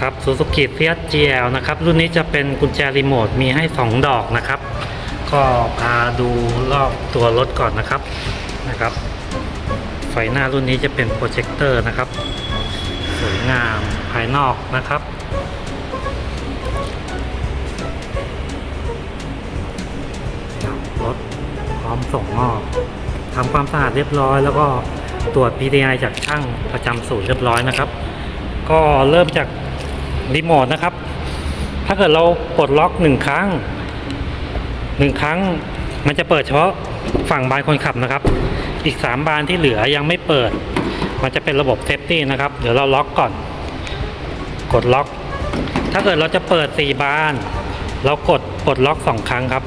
ครับ Suzuki Fiat GL นะครับ รุ่นนี้จะเป็นกุญแจรีโมทมีให้ 2 ดอกนะครับ ก็พาดูรอบตัวรถก่อนนะครับนะครับ ไฟหน้ารุ่นนี้จะเป็นโปรเจคเตอร์นะครับ สวยงามภายนอกนะครับรถพร้อมส่งมอบทำความสะอาดเรียบร้อย แล้วก็ตรวจ PDI จากช่างประจำศูนย์เรียบร้อยนะครับ ก็เริ่มจาก รีโมทนะครับ ถ้าเกิดเราปลดล็อกหนึ่งครั้งหนึ่งครั้งมันจะเปิดเฉพาะฝั่งบานคนขับนะครับ อีก 3 บานที่เหลือยังไม่เปิด มันจะเป็นระบบเซฟตี้นะครับ เดี๋ยวเราล็อกก่อน กดล็อก ถ้าเกิดเราจะเปิด 4 บาน เรากดปลดล็อก2ครั้งครับ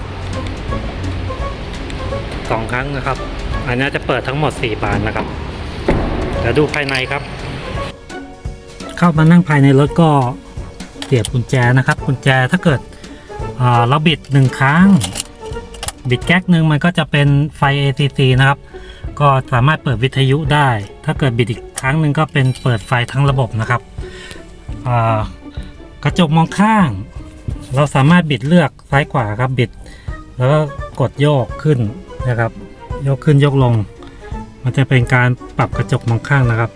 2 ครั้งนะครับ อันนี้จะเปิดทั้งหมด 4 บานนะครับ เดี๋ยวดูภายในครับ เข้ามานั่งภายในรถก็ สียบกุญแจนะครับ กุญแจถ้าเกิดเราบิดหนึ่งครั้ง บิดแก๊กหนึ่งมันก็จะเป็นไฟ ACC นะครับ ก็สามารถเปิดวิทยุได้ ถ้าเกิดบิดอีกครั้งหนึ่งก็เป็นเปิดไฟทั้งระบบนะครับกระจกมองข้าง เราสามารถบิดเลือกซ้ายขวาครับบิด แล้วก็กดโยกขึ้นนะครับโยกขึ้นโยกลง มันจะเป็นการปรับกระจกมองข้างนะครับ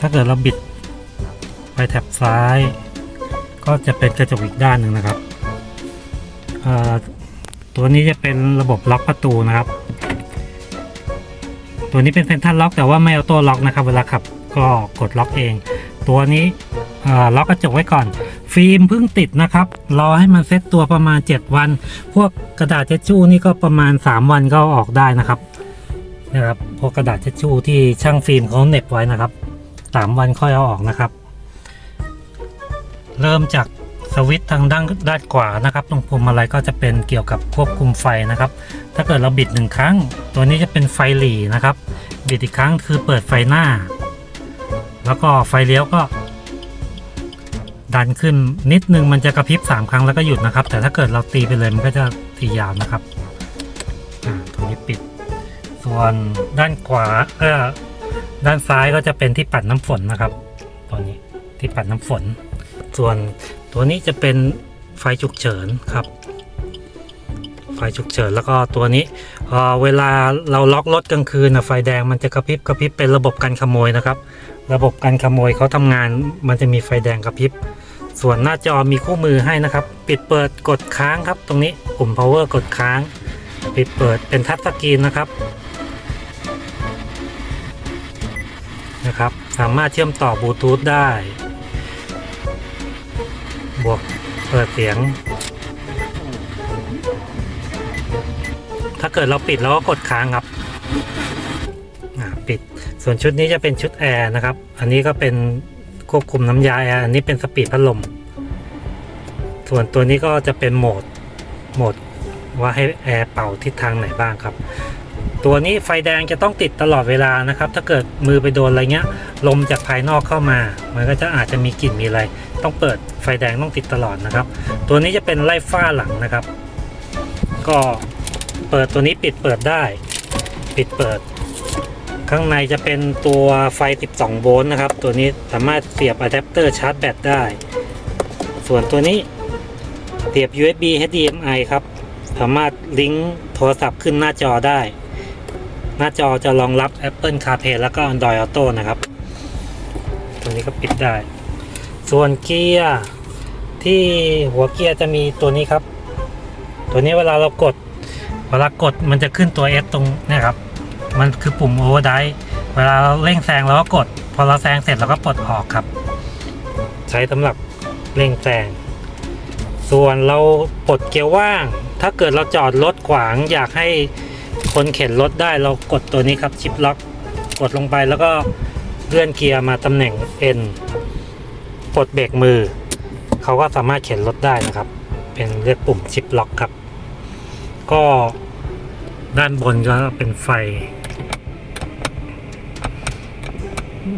ถ้าเกิดเราบิด ไปแถบซ้าย ก็จะเป็นกระจกอีกด้านหนึ่งนะครับ ตัวนี้จะเป็นระบบล็อกประตูนะครับ ตัวนี้เป็นเซนทรัลล็อกแต่ว่าไม่ออโต้ล็อกนะครับ เวลาขับก็กดล็อกเอง ตัวนี้ล็อกกระจกไว้ก่อน ฟิล์มเพิ่งติดนะครับ รอให้มันเซ็ตตัวประมาณ 7 วัน พวกกระดาษเช็ดชู่นี่ก็ประมาณ 3 วันก็ออกได้นะครับนะครับพวกกระดาษเช็ดชู่ที่ช่างฟิล์มเขาเหน็บไว้นะครับสามวันค่อยเอาออกนะครับ เริ่มจากสวิตช์ทางด้านด้านขวานะครับตรงพวงมาลัยก็จะเป็นเกี่ยวกับควบคุมไฟนะครับ ถ้าเกิดเราบิดหนึ่งครั้ง ตัวนี้จะเป็นไฟหลีนะครับ บิดอีกครั้งคือเปิดไฟหน้า แล้วก็ไฟเลี้ยวก็ ดันขึ้นนิดนึงมันจะกระพริบ3 ครั้งแล้วก็หยุดนะครับ แต่ถ้าเกิดเราตีไปเลยมันก็จะตียาวนะครับอ่าตรงนี้ปิด ส่วนด้านขวาเออด้านซ้ายก็จะเป็นที่ปัดน้ำฝนนะครับ ตัวนี้ที่ปัดน้ำฝน ส่วนตัวนี้จะเป็นไฟฉุกเฉินครับ ไฟฉุกเฉินแล้วก็ตัวนี้เเวลาเราล็อกรถกลางคืนนะไฟแดงมันจะกระพริบกระพริบเป็นระบบกันขโมยนะครับ ระบบกันขโมยเขาทำงานมันจะมีไฟแดงกระพริบ ส่วนหน้าจอมีคู่มือให้นะครับ ปิดเปิดกดค้างครับ ตรงนี้ปุ่ม power กดค้าง ปิดเปิดเป็นทัชสกรีนนะครับนะครับ สามารถเชื่อมต่อบลูทูธได้ บวกเปิดเสียง ถ้าเกิดเราปิดเราก็กดค้างครับปิด ส่วนชุดนี้จะเป็นชุดแอร์นะครับ อันนี้ก็เป็นควบคุมน้ำยาแอร์อันนี้เป็นสปีดพัดลม ส่วนตัวนี้ก็จะเป็นโหมด โหมดว่าให้แอร์เป่าทิศทางไหนบ้างครับ ตัวนี้ไฟแดงจะต้องติดตลอดเวลานะครับ ถ้าเกิดมือไปโดนอะไรเงี้ย ลมจากภายนอกเข้ามา มันก็จะอาจจะมีกลิ่นมีอะไร ต้องเปิดไฟแดงต้องติดตลอดนะครับ ตัวนี้จะเป็นไล่ฝ้าหลังนะครับ ก็เปิดตัวนี้ปิดเปิดได้ ปิดเปิด ข้างในจะเป็นตัวไฟ 12 โวลต์นะครับ ตัวนี้สามารถเสียบอะแดปเตอร์ชาร์จแบตได้ ส่วนตัวนี้เสียบ USB HDMI ครับ สามารถลิงก์โทรศัพท์ขึ้นหน้าจอได้ หน้าจอจะรองรับ Apple CarPlay แล้วก็ Android Auto นะครับ ตัวนี้ก็ปิดได้ ส่วนเกียร์ที่หัวเกียร์จะมีตัวนี้ครับ ตัวนี้เวลาเรากด เวลากดมันจะขึ้นตัว S ตรงนี้ครับ มันคือปุ่ม Overdrive เวลาเราเร่งแซงเราก็กด พอเราแซงเสร็จเราก็ปลดออกครับ ใช้สำหรับเร่งแซงส่วนเราปลดเกียร์ว่าง ถ้าเกิดเราจอดรถขวาง อยากให้คนเข็นรถได้เรากดตัวนี้ครับชิปล็อก กดลงไปแล้วก็เลื่อนเกียร์มาตำแหน่ง N ปลดเบรกมือ เขาก็สามารถเข็นรถได้นะครับ เป็นเรียกปุ่มชิปล็อกครับ ก็ด้านบนก็เป็นไฟ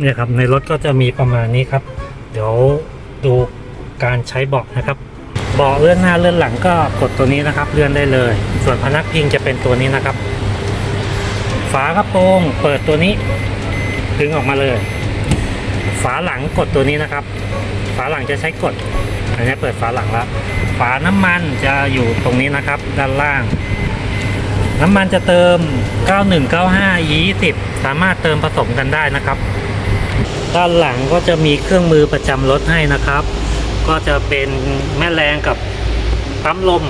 เนี่ยครับในรถก็จะมีประมาณนี้ครับ เดี๋ยวดูการใช้เบาะนะครับเบาะเลื่อนหน้าเลื่อนหลังก็กดตัวนี้นะครับ เลื่อนได้เลย ส่วนพนักพิงจะเป็นตัวนี้นะครับ ฝากระโปรงเปิดตัวนี้ ดึงออกมาเลย ฝาหลังกดตัวนี้นะครับ ฝาหลังจะใช้กด อันนี้เปิดฝาหลังแล้วฝาน้ำมันจะอยู่ตรงนี้นะครับ ด้านล่าง น้ำมันจะเติม 9195 20 สามารถเติมผสมกันได้นะครับ ด้านหลังก็จะมีเครื่องมือประจำรถให้นะครับ ก็จะเป็นแม่แรงกับปั๊มลม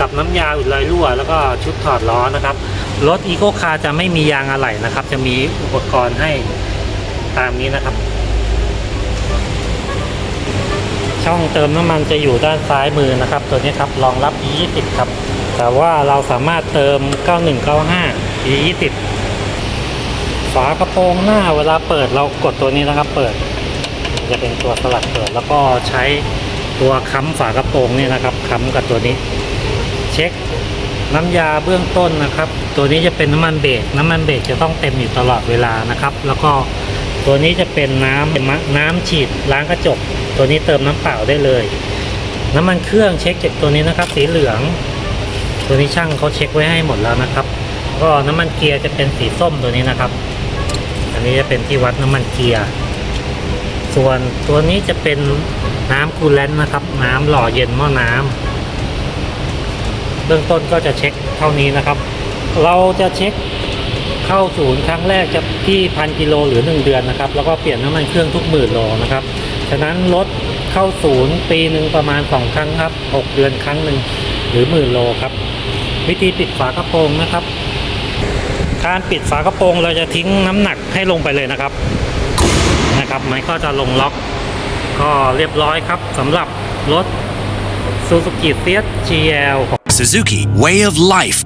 กับน้ำยาอุดรอยรั่ว แล้วก็ชุดถอดล้อนะครับรถอีโคคาร์จะไม่มียางอะไหล่นะครับ จะมีอุปกรณ์ให้ตามนี้นะครับ ช่องเติมน้ำมันจะอยู่ด้านซ้ายมือนะครับ ตัวนี้ครับรองรับ E20 ครับ แต่ว่าเราสามารถเติม 9195 E20 ฝากระโปรงหน้าเวลาเปิดเรากดตัวนี้นะครับ เปิด จะเป็นตัวสลักเปิด แล้วก็ใช้ตัวค้ำฝากระโปรงนี่นะครับค้ำกับตัวนี้ เช็คน้ำยาเบื้องต้นนะครับ ตัวนี้จะเป็นน้ำมันเบรกน้ำมันเบรกจะต้องเต็มอยู่ตลอดเวลานะครับ แล้วก็ ตัวนี้จะเป็นน้ำเป็นน้ำฉีดล้างกระจก ตัวนี้เติมน้ำเปล่าได้เลย น้ำมันเครื่องเช็คจากตัวนี้นะครับ สีเหลือง ตัวนี้ช่างเขาเช็คไว้ให้หมดแล้วนะครับ ก็น้ำมันเกียร์จะเป็นสีส้มตัวนี้นะครับ อันนี้จะเป็นที่วัดน้ำมันเกียร์ ส่วนตัวนี้จะเป็นน้ำคูลแลนต์นะครับ น้ำหล่อเย็นหม้อน้ำเบื้องต้นก็จะเช็คเท่านี้นะครับ เราจะเช็ค เข้าศูนย์ครั้งแรกจะที่พันกิโลหรือ 1 เดือนนะครับ แล้วก็เปลี่ยนน้ำมันเครื่องทุกหมื่นโลนะครับ ฉะนั้นรถเข้าศูนย์ปีหนึ่งประมาณ 2 ครั้งครับ 6 เดือนครั้งหนึ่งหรือหมื่นโลครับ วิธีปิดฝากระโปรงนะครับ การปิดฝากระโปรงเราจะทิ้งน้ำหนักให้ลงไปเลยนะครับนะครับมันก็จะลงล็อกก็เรียบร้อยครับสำหรับรถ Suzuki Fiat GL ของ Suzuki Way of Life